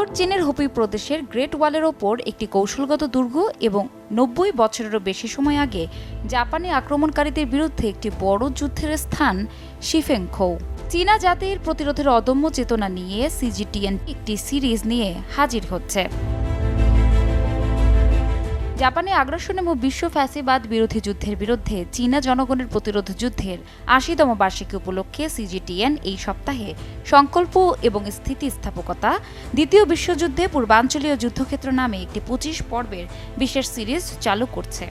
উত্তর চীনের হুপি প্রদেশের গ্রেট ওয়ালের ওপর একটি কৌশলগত দুর্গ এবং নব্বই বছরেরও বেশি সময় আগে জাপানি আক্রমণকারীদের বিরুদ্ধে একটি বড় যুদ্ধের স্থান শিফেংখৌ চীনা জাতির প্রতিরোধের অদম্য চেতনা নিয়ে সিজিটিএন একটি সিরিজ নিয়ে হাজির হচ্ছে। জাপানি আগ্রাসন এবং বিশ্ব ফ্যাসিবাদ বিরোধী যুদ্ধের বিরুদ্ধে চীনা জনগণের প্রতিরোধ যুদ্ধের আশিতম বার্ষিকী উপলক্ষে সিজিটিএন এই সপ্তাহে সংকল্প এবং স্থিতিস্থাপকতা, দ্বিতীয় বিশ্বযুদ্ধে পূর্বাঞ্চলীয় যুদ্ধক্ষেত্র নামে একটি পঁচিশ পর্বের বিশেষ সিরিজ চালু করছে,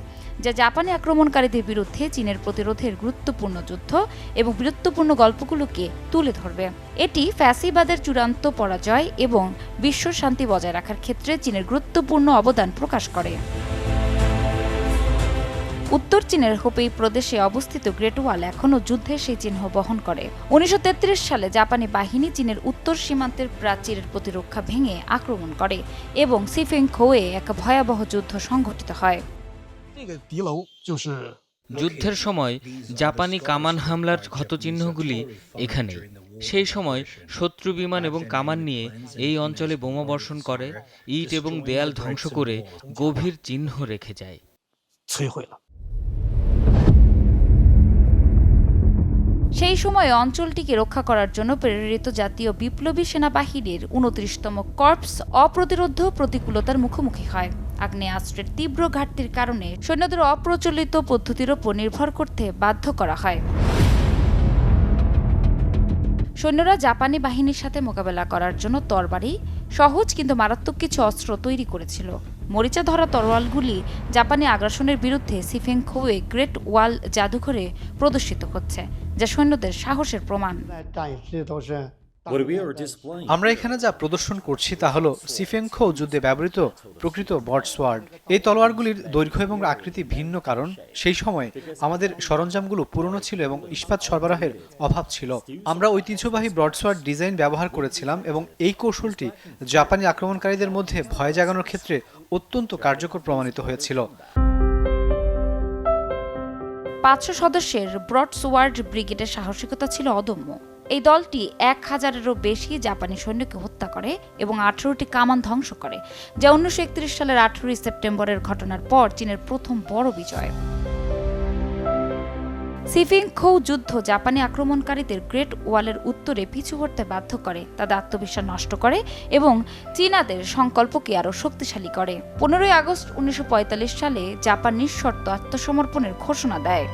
যা জাপানি আক্রমণকারীদের বিরুদ্ধে চীনের প্রতিরোধের গুরুত্বপূর্ণ যুদ্ধ এবং বীরত্বপূর্ণ গল্পগুলোকে তুলে ধরবে। এটি ফ্যাসিবাদের চূড়ান্ত পরাজয় এবং বিশ্ব শান্তি বজায় রাখার ক্ষেত্রে চীনের গুরুত্বপূর্ণ অবদান প্রকাশ করে। উত্তর চীনের হুপেই প্রদেশে অবস্থিত গ্রেট ওয়াল এখনও যুদ্ধের সেই চিহ্ন বহন করে। উনিশশো তেত্রিশ সালে জাপানি বাহিনী চীনের উত্তর সীমান্তের প্রাচীরের প্রতিরক্ষা ভেঙে আক্রমণ করে এবং সিফেং খোয়ে এক ভয়াবহ যুদ্ধ সংঘটিত হয়। যুদ্ধের সময় জাপানি কামান হামলার ক্ষতচিহ্নগুলি এখানে। সেই সময় শত্রু বিমান এবং কামান নিয়ে এই অঞ্চলে বোমা বর্ষণ করে, ইট এবং দেয়াল ধ্বংস করে গভীর চিহ্ন রেখে যায়। সেই সময় অঞ্চলটিকে রক্ষা করার জন্য প্রেরিত জাতীয় বিপ্লবী সেনাবাহিনীর উনত্রিশতম কর্পস অপ্রতিরোধ প্রতিকূলতার মুখোমুখি হয়। আগ্নেয়াস্ত্রের তীব্র ঘাটতির কারণে সৈন্যদের অপ্রচলিত পদ্ধতির ওপর নির্ভর করতে বাধ্য করা হয়। সৈন্যরা জাপানি বাহিনীর সাথে মোকাবেলা করার জন্য তরবারি সহজ কিন্তু মারাত্মক কিছু অস্ত্র তৈরি করেছিল। মরিচা ধরা তরোয়ালগুলি জাপানি আগ্রাসনের বিরুদ্ধে সিফেং খোয়ে গ্রেট ওয়াল জাদুঘরে প্রদর্শিত হচ্ছে, যা সৈন্যদের সাহসের প্রমাণ। আমরা এখানে যা প্রদর্শন করছি তা হলো সিফেংখো যুদ্ধে ব্যবহৃত প্রকৃত বটসওয়ার্ড এই তলোয়ারগুলির দৈর্ঘ্য এবং আকৃতি ভিন্ন কারণ সেই সময় আমাদের সরঞ্জামগুলো পুরনো ছিল এবং ইস্পাত সরবরাহের অভাব ছিল। আমরা ঐতিহ্যবাহী ব্রডসওয়ার্ড ডিজাইন ব্যবহার করেছিলাম এবং এই কৌশলটি জাপানি আক্রমণকারীদের মধ্যে ভয় জাগানোর ক্ষেত্রে অত্যন্ত কার্যকর প্রমাণিত হয়েছিল। পাঁচশো সদস্যের ব্রডসওয়ার্ড ব্রিগেডের সাহসিকতা ছিল অদম্য। এই দলটি এক হাজারেরও বেশি জাপানি সৈন্যকে হত্যা করে এবং আঠারোটি কামান ধ্বংস করে, যা উনিশশো একত্রিশ সালের আঠারোই সেপ্টেম্বরের ঘটনার পর চীনের প্রথম বড় বিজয়। সিফিংখৌ যুদ্ধ জাপানি আক্রমণকারীদের গ্রেট ওয়ালের উত্তরে পিছু হটতে বাধ্য করে, তাদের আত্মবিশ্বাস নষ্ট করে এবং চীনাদের সংকল্পকে আরও শক্তিশালী করে। পনেরোই আগস্ট উনিশশো পঁয়তাল্লিশ সালে জাপান নিঃশর্ত আত্মসমর্পণের ঘোষণা দেয়।